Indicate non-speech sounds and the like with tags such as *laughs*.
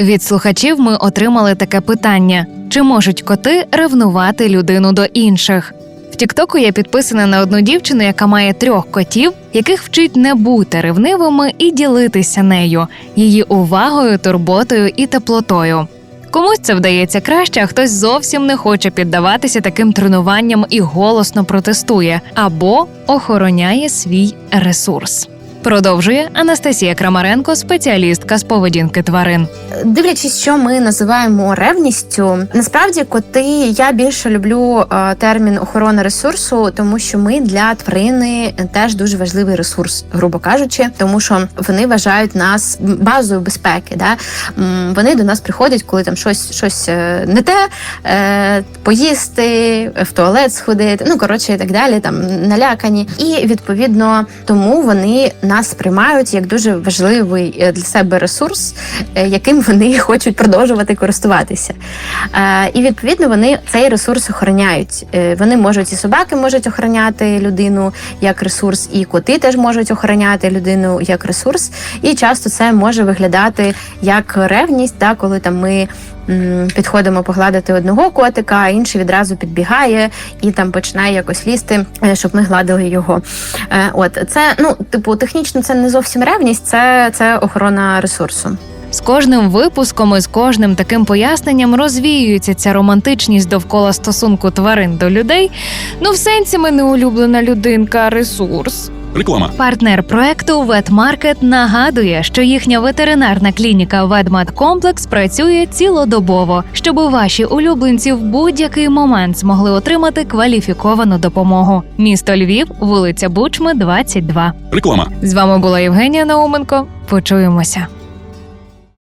Від слухачів ми отримали таке питання: чи можуть коти ревнувати людину до інших? В Тіктоку я підписана на одну дівчину, яка має трьох котів, яких вчить не бути ревнивими і ділитися нею, її увагою, турботою і теплотою. Комусь це вдається краще, а хтось зовсім не хоче піддаватися таким тренуванням і голосно протестує або охороняє свій ресурс. Продовжує Анастасія Крамаренко, спеціалістка з поведінки тварин. Дивлячись, що ми називаємо ревністю, насправді коти я більше люблю е, термін охорона ресурсу, тому що ми для тварини теж дуже важливий ресурс, грубо кажучи, тому що вони вважають нас базою безпеки. Да? Вони до нас приходять, коли там щось, щось е, не те, е, поїсти, в туалет сходити, ну коротше і так далі, там налякані. І відповідно тому вони нас сприймають як дуже важливий е, для себе ресурс, е, яким вони *laughs* хочуть продовжувати користуватися. Е, І відповідно вони цей ресурс охороняють. Вони можуть і собаки можуть охороняти людину як ресурс, і коти теж можуть охороняти людину як ресурс. І часто це може виглядати як ревність, да, коли там ми. Підходимо погладити одного котика, а інший відразу підбігає і там починає якось лізти, е, щоб ми гладили його. Е, От це ну, типу, технічно це не зовсім ревність, це, це охорона ресурсу. З кожним випуском і з кожним таким поясненням розвіюється ця романтичність довкола стосунку тварин до людей. Ну, в сенсі ми не улюблена людинка, ресурс. Реклама. Партнер проекту Ветмаркет нагадує, що їхня ветеринарна клініка Ведмедкомплекс працює цілодобово, щоб ваші улюбленці в будь-який момент змогли отримати кваліфіковану допомогу. Місто Львів, вулиця Бучми, 22. Реклама. З вами була Євгенія Науменко. Почуємося.